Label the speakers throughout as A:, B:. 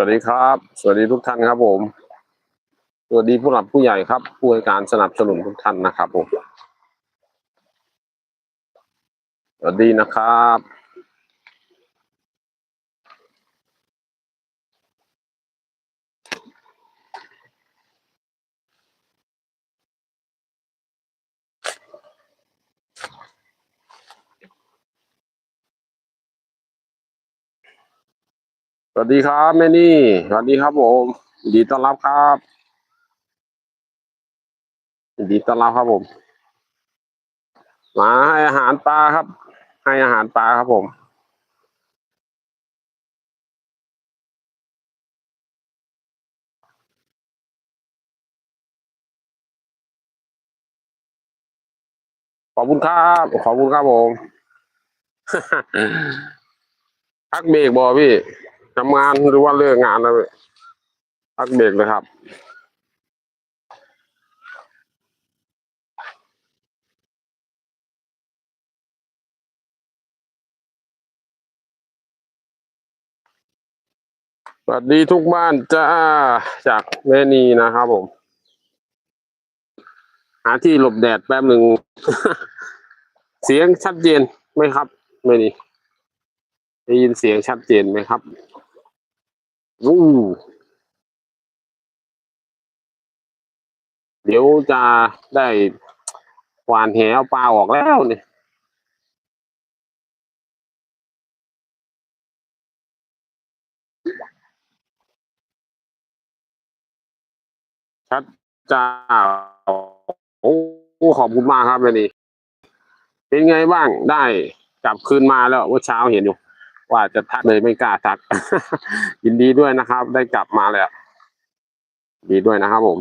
A: วัสดีครับ สวัสดีทุกท่านครับผม สวัสดีผู้หลักผู้ใหญ่ครับผู้ให้การสนับสนุนทุกท่านนะครับผม สวัสดีนะครับ สวัสดีครับแม่นี่ สวัสดีครับผมยินดีต้อนรับครับยินดีต้อนรับครับผมมาให้อาหารปลาครับ ให้อาหารปลาครับผมขอบคุณครับ ขอบคุณครับผมพักเบรกบอพี่ ทำงานหรือว่าเลิกงานแล้วพักเบรกเลยครับ สวัสดีทุกบ้านจ้าจากแม่นีนะครับผม หาที่หลบแดดแป๊บหนึ่ง เสียงชัดเจนไหมครับแม่นีได้ยินเสียงชัดเจนไหมครับ อู้เดี๋ยวจะได้หวานแหเอาปลาออกแล้วเนี่ยชัดจ้าโอ้ขอบคุณมากครับแม่นีเป็นไงบ้างได้กลับคืนมาแล้วว่าเช้าเห็นอยู่ ว่าจะทักเลยไม่กล้าทัก ยินดีด้วยนะครับ ได้กลับมาแล้ว ดีด้วยนะครับผม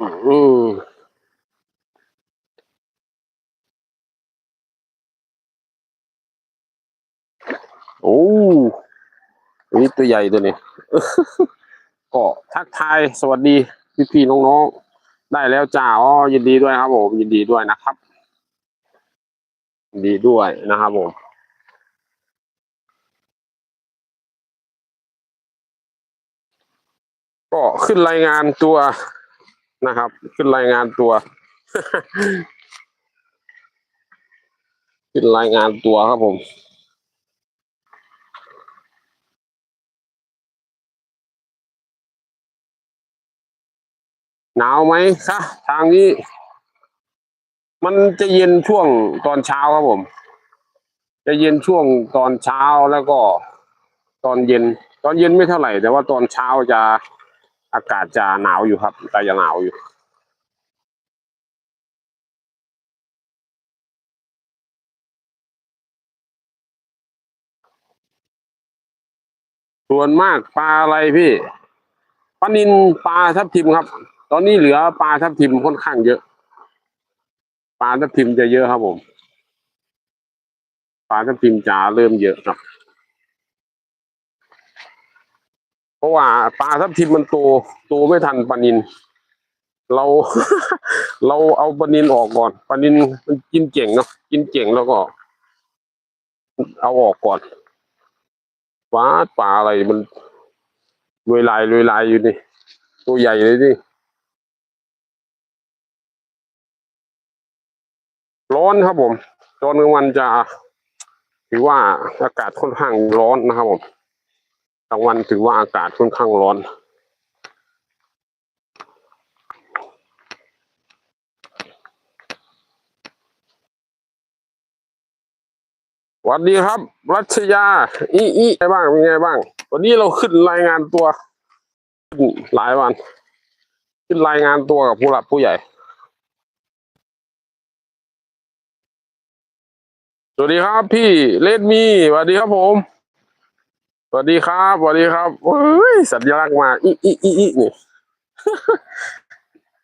A: อืมโอ้นนี้ตัวใหญ่ตัวนี้ก็ทักทายสวัสดีพี่พี่ๆน้องๆได้แล้วจ้าอ๋อยินดีด้วยครับผมยินดีด้วยนะครับ ดีด้วยนะครับผมก็ขึ้นรายงานตัวนะครับ ขึ้นรายงานตัว ขึ้นรายงานตัวครับผมหนาวไหมคะทางนี้ มันจะเย็นช่วงตอนเช้าครับผม จะเย็นช่วงตอนเช้าแล้วก็ตอนเย็น ตอนเย็นไม่เท่าไหร่ แต่ว่าตอนเช้าจะอากาศจะหนาวอยู่ครับแต่ยังหนาวอยู่ส่วนมากปลาอะไรพี่ปลานินปลาทับทิมครับ ตอนนี้เหลือปลาทับทิมค่อนข้างเยอะ ปลาทับทิมจะเยอะครับผม ปลาทับทิมจะเริ่มเยอะครับ เพราะว่าปลาทับทิมมันโตโตไม่ทันปลานิน เรา เราเอาปลานินออกก่อนปลานินมันกินเก่งเนาะกินเก่งแล้วก็ เอาออกก่อนปลาปลาอะไรมันรวยลายรวยลายอยู่นี่ตัวใหญ่เลยนี่ ร้อนครับผมตอนกลางวันจะถือว่าอากาศค่อนข้างร้อนนะครับผมกลางวันถือว่าอากาศค่อนข้างร้อนสวัสดีครับ รัชยาอีอีไงบ้างเป็นไงบ้าง วันนี้เราขึ้นรายงานตัวหลายวัน ขึ้นรายงานตัวกับผู้หลักผู้ใหญ่ สวัสดีครับพี่เลดมี่สวัสดีครับผม สวัสดีครับสวัสดีครับเฮ้ยสัญลักษณ์มาอีอีอีอีนี่